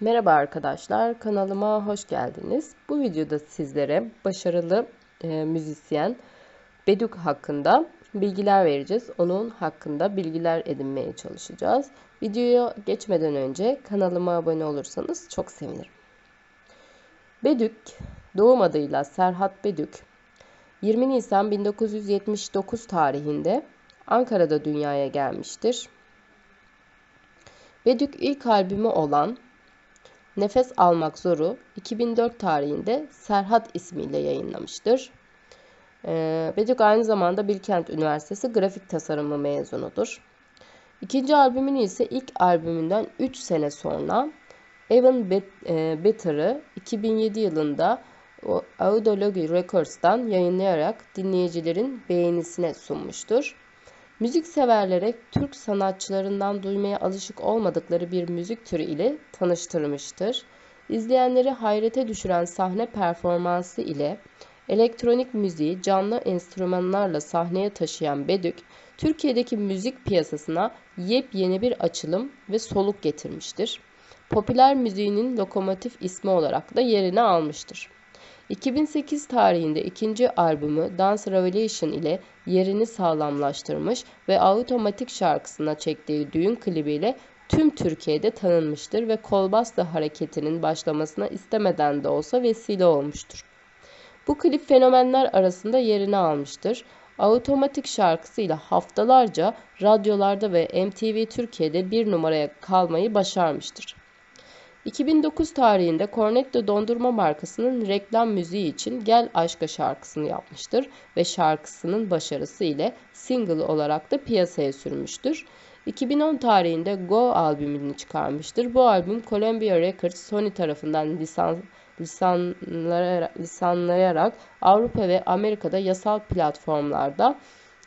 Merhaba arkadaşlar, kanalıma hoş geldiniz. Bu videoda sizlere başarılı e, müzisyen Bedük hakkında bilgiler vereceğiz. Onun hakkında bilgiler edinmeye çalışacağız. Videoya geçmeden önce kanalıma abone olursanız çok sevinirim. Bedük, doğum adıyla Serhat Bedük, 20 Nisan 1979 tarihinde Ankara'da dünyaya gelmiştir. Bedük ilk albümü olan Nefes Almak Zoru 2004 tarihinde Serhat ismiyle yayınlamıştır. Bedük aynı zamanda Bilkent Üniversitesi grafik tasarımı mezunudur. İkinci albümünü ise ilk albümünden 3 sene sonra Evan e, Better'ı 2007 yılında Audology Records'tan yayınlayarak dinleyicilerin beğenisine sunmuştur. Müzik severlere Türk sanatçılarından duymaya alışık olmadıkları bir müzik türü ile tanıştırmıştır. İzleyenleri hayrete düşüren sahne performansı ile elektronik müziği canlı enstrümanlarla sahneye taşıyan Bedük, Türkiye'deki müzik piyasasına yepyeni bir açılım ve soluk getirmiştir. Popüler müziğinin lokomotif ismi olarak da yerini almıştır. 2008 tarihinde ikinci albümü Dance Revelation ile yerini sağlamlaştırmış ve Automatik şarkısına çektiği düğün klibiyle tüm Türkiye'de tanınmıştır ve Kolbasta hareketinin başlamasına istemeden de olsa vesile olmuştur. Bu klip fenomenler arasında yerini almıştır. Automatik şarkısıyla haftalarca radyolarda ve MTV Türkiye'de bir numaraya kalmayı başarmıştır. 2009 tarihinde Cornetto dondurma markasının reklam müziği için Gel Aşka şarkısını yapmıştır ve şarkısının başarısı ile single olarak da piyasaya sürmüştür. 2010 tarihinde Go albümünü çıkarmıştır. Bu albüm Columbia Records Sony tarafından lisans, lisanlayarak, lisanlayarak Avrupa ve Amerika'da yasal platformlarda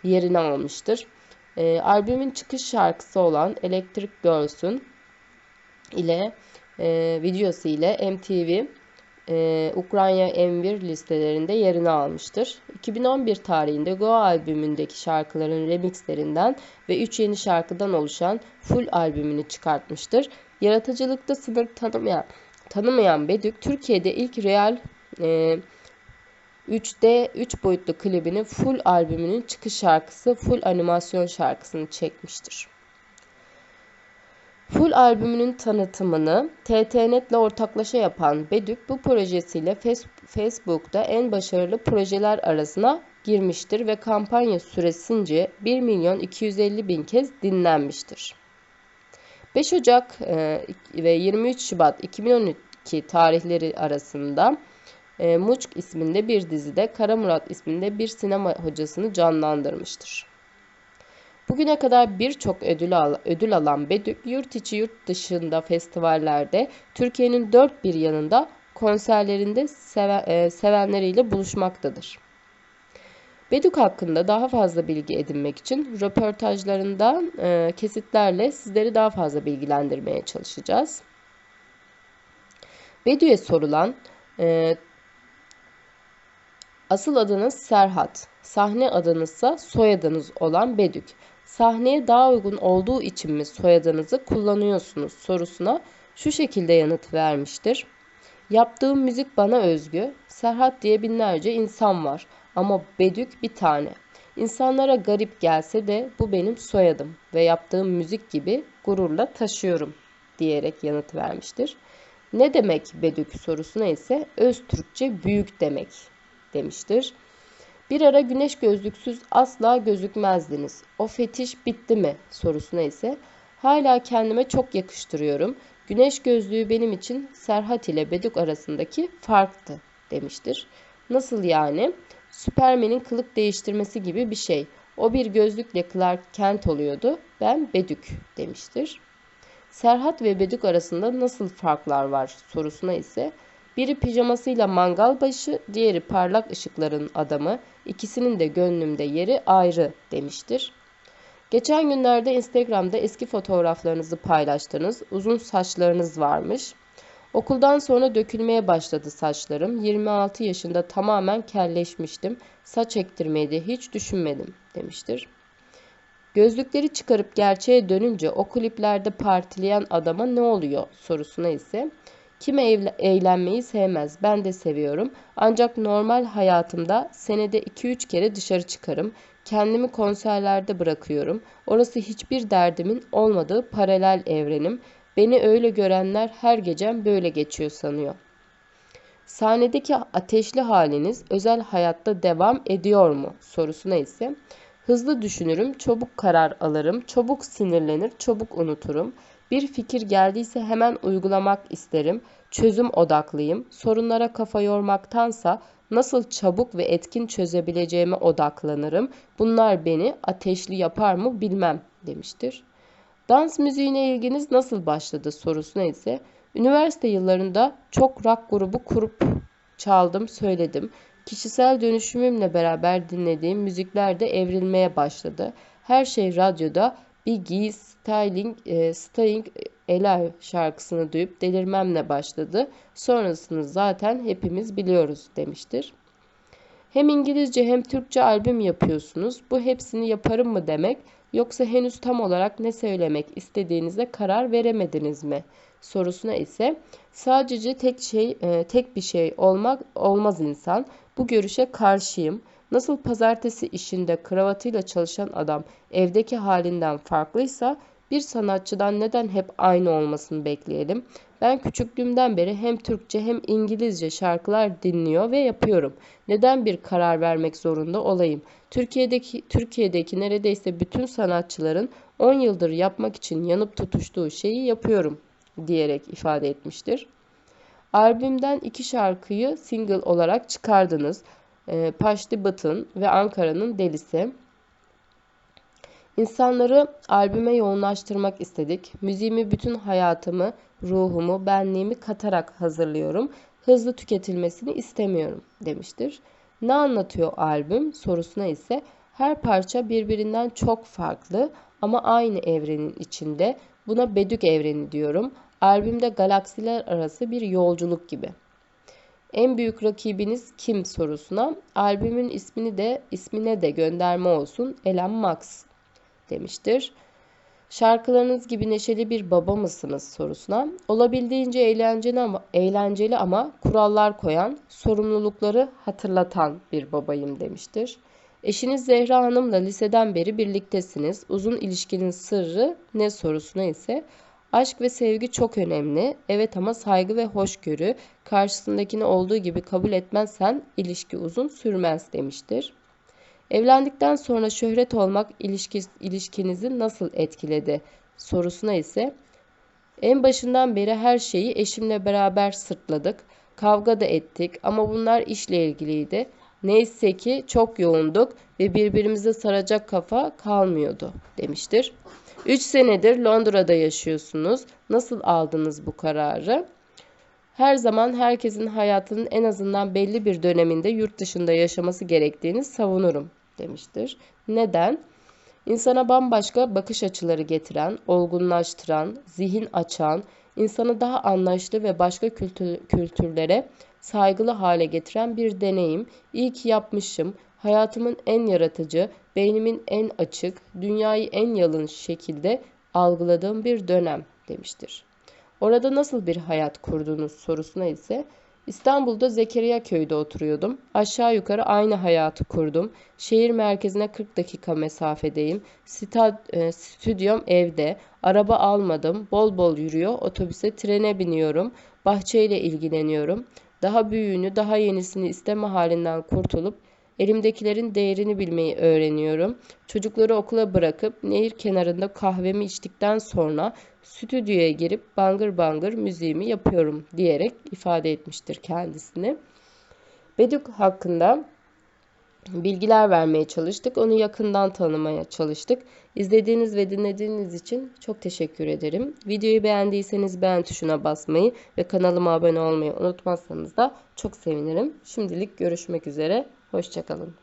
yerini almıştır. E, albümün çıkış şarkısı olan Electric Girls'un ile e, videosu ile MTV e, Ukrayna M1 listelerinde yerini almıştır. 2011 tarihinde Go albümündeki şarkıların remixlerinden ve 3 yeni şarkıdan oluşan full albümünü çıkartmıştır. Yaratıcılıkta sınır tanımayan, tanımayan Bedük, Türkiye'de ilk real e, 3D 3 boyutlu klibini full albümünün çıkış şarkısı full animasyon şarkısını çekmiştir. Full albümünün tanıtımını TTNet'le ortaklaşa yapan Bedük bu projesiyle Facebook'ta en başarılı projeler arasına girmiştir ve kampanya süresince 1 milyon 250 bin kez dinlenmiştir. 5 Ocak e, ve 23 Şubat 2012 tarihleri arasında e, Muçk isminde bir dizide Kara Murat isminde bir sinema hocasını canlandırmıştır. Bugüne kadar birçok ödül, al ödül alan Bedük, yurt içi yurt dışında festivallerde, Türkiye'nin dört bir yanında konserlerinde seven, e, sevenleriyle buluşmaktadır. Bedük hakkında daha fazla bilgi edinmek için röportajlarından e, kesitlerle sizleri daha fazla bilgilendirmeye çalışacağız. Bedü'ye sorulan e, asıl adınız Serhat, sahne adınızsa soyadınız olan Bedük sahneye daha uygun olduğu için mi soyadınızı kullanıyorsunuz sorusuna şu şekilde yanıt vermiştir. Yaptığım müzik bana özgü. Serhat diye binlerce insan var ama Bedük bir tane. İnsanlara garip gelse de bu benim soyadım ve yaptığım müzik gibi gururla taşıyorum diyerek yanıt vermiştir. Ne demek Bedük sorusuna ise öz Türkçe büyük demek demiştir. Bir ara güneş gözlüksüz asla gözükmezdiniz. O fetiş bitti mi sorusuna ise hala kendime çok yakıştırıyorum. Güneş gözlüğü benim için Serhat ile Bedük arasındaki farktı demiştir. Nasıl yani? Süpermen'in kılık değiştirmesi gibi bir şey. O bir gözlükle Clark Kent oluyordu. Ben Bedük demiştir. Serhat ve Bedük arasında nasıl farklar var sorusuna ise biri pijamasıyla mangal başı, diğeri parlak ışıkların adamı. İkisinin de gönlümde yeri ayrı demiştir. Geçen günlerde Instagram'da eski fotoğraflarınızı paylaştınız. Uzun saçlarınız varmış. Okuldan sonra dökülmeye başladı saçlarım. 26 yaşında tamamen kelleşmiştim. Saç ektirmeyi de hiç düşünmedim demiştir. Gözlükleri çıkarıp gerçeğe dönünce o kliplerde partileyen adama ne oluyor sorusuna ise kim eğlenmeyi sevmez. Ben de seviyorum. Ancak normal hayatımda senede 2-3 kere dışarı çıkarım. Kendimi konserlerde bırakıyorum. Orası hiçbir derdimin olmadığı paralel evrenim. Beni öyle görenler her gecem böyle geçiyor sanıyor. Sahnedeki ateşli haliniz özel hayatta devam ediyor mu sorusuna ise hızlı düşünürüm, çabuk karar alırım, çabuk sinirlenir, çabuk unuturum. Bir fikir geldiyse hemen uygulamak isterim. Çözüm odaklıyım. Sorunlara kafa yormaktansa nasıl çabuk ve etkin çözebileceğime odaklanırım. Bunlar beni ateşli yapar mı bilmem demiştir. Dans müziğine ilginiz nasıl başladı sorusuna ise üniversite yıllarında çok rock grubu kurup çaldım, söyledim. Kişisel dönüşümümle beraber dinlediğim müzikler de evrilmeye başladı. Her şey radyoda Biggie, Styling, e, Staying Alive şarkısını duyup delirmemle başladı. Sonrasını zaten hepimiz biliyoruz demiştir. Hem İngilizce hem Türkçe albüm yapıyorsunuz. Bu hepsini yaparım mı demek yoksa henüz tam olarak ne söylemek istediğinize karar veremediniz mi? sorusuna ise sadece tek şey e, tek bir şey olmak olmaz insan. Bu görüşe karşıyım. Nasıl pazartesi işinde kravatıyla çalışan adam evdeki halinden farklıysa bir sanatçıdan neden hep aynı olmasını bekleyelim? Ben küçüklüğümden beri hem Türkçe hem İngilizce şarkılar dinliyor ve yapıyorum. Neden bir karar vermek zorunda olayım? Türkiye'deki Türkiye'deki neredeyse bütün sanatçıların 10 yıldır yapmak için yanıp tutuştuğu şeyi yapıyorum diyerek ifade etmiştir. Albümden iki şarkıyı single olarak çıkardınız. E, Paşti Batın ve Ankara'nın Delisi. İnsanları albüme yoğunlaştırmak istedik. Müziğimi bütün hayatımı, ruhumu, benliğimi katarak hazırlıyorum. Hızlı tüketilmesini istemiyorum demiştir. Ne anlatıyor albüm sorusuna ise her parça birbirinden çok farklı ama aynı evrenin içinde. Buna Bedük evreni diyorum. Albümde galaksiler arası bir yolculuk gibi. En büyük rakibiniz kim sorusuna albümün ismini de ismine de gönderme olsun Elon Musk demiştir. Şarkılarınız gibi neşeli bir baba mısınız sorusuna olabildiğince eğlenceli ama, eğlenceli ama kurallar koyan, sorumlulukları hatırlatan bir babayım demiştir. Eşiniz Zehra Hanım'la liseden beri birliktesiniz. Uzun ilişkinin sırrı ne sorusuna ise Aşk ve sevgi çok önemli. Evet ama saygı ve hoşgörü karşısındakini olduğu gibi kabul etmezsen ilişki uzun sürmez demiştir. Evlendikten sonra şöhret olmak ilişki, ilişkinizi nasıl etkiledi sorusuna ise en başından beri her şeyi eşimle beraber sırtladık. Kavga da ettik ama bunlar işle ilgiliydi. Neyse ki çok yoğunduk ve birbirimize saracak kafa kalmıyordu demiştir. 3 senedir Londra'da yaşıyorsunuz. Nasıl aldınız bu kararı? Her zaman herkesin hayatının en azından belli bir döneminde yurt dışında yaşaması gerektiğini savunurum demiştir. Neden? İnsana bambaşka bakış açıları getiren, olgunlaştıran, zihin açan, insanı daha anlayışlı ve başka kültür, kültürlere saygılı hale getiren bir deneyim. İyi ki yapmışım. Hayatımın en yaratıcı, beynimin en açık, dünyayı en yalın şekilde algıladığım bir dönem demiştir. Orada nasıl bir hayat kurdunuz sorusuna ise İstanbul'da Zekeriya köyde oturuyordum. Aşağı yukarı aynı hayatı kurdum. Şehir merkezine 40 dakika mesafedeyim. Stad, e, stüdyom evde. Araba almadım. Bol bol yürüyor. Otobüse, trene biniyorum. Bahçeyle ilgileniyorum. Daha büyüğünü, daha yenisini isteme halinden kurtulup Elimdekilerin değerini bilmeyi öğreniyorum. Çocukları okula bırakıp nehir kenarında kahvemi içtikten sonra stüdyoya girip bangır bangır müziğimi yapıyorum diyerek ifade etmiştir kendisini. Bedük hakkında bilgiler vermeye çalıştık. Onu yakından tanımaya çalıştık. İzlediğiniz ve dinlediğiniz için çok teşekkür ederim. Videoyu beğendiyseniz beğen tuşuna basmayı ve kanalıma abone olmayı unutmazsanız da çok sevinirim. Şimdilik görüşmek üzere. Hoşçakalın.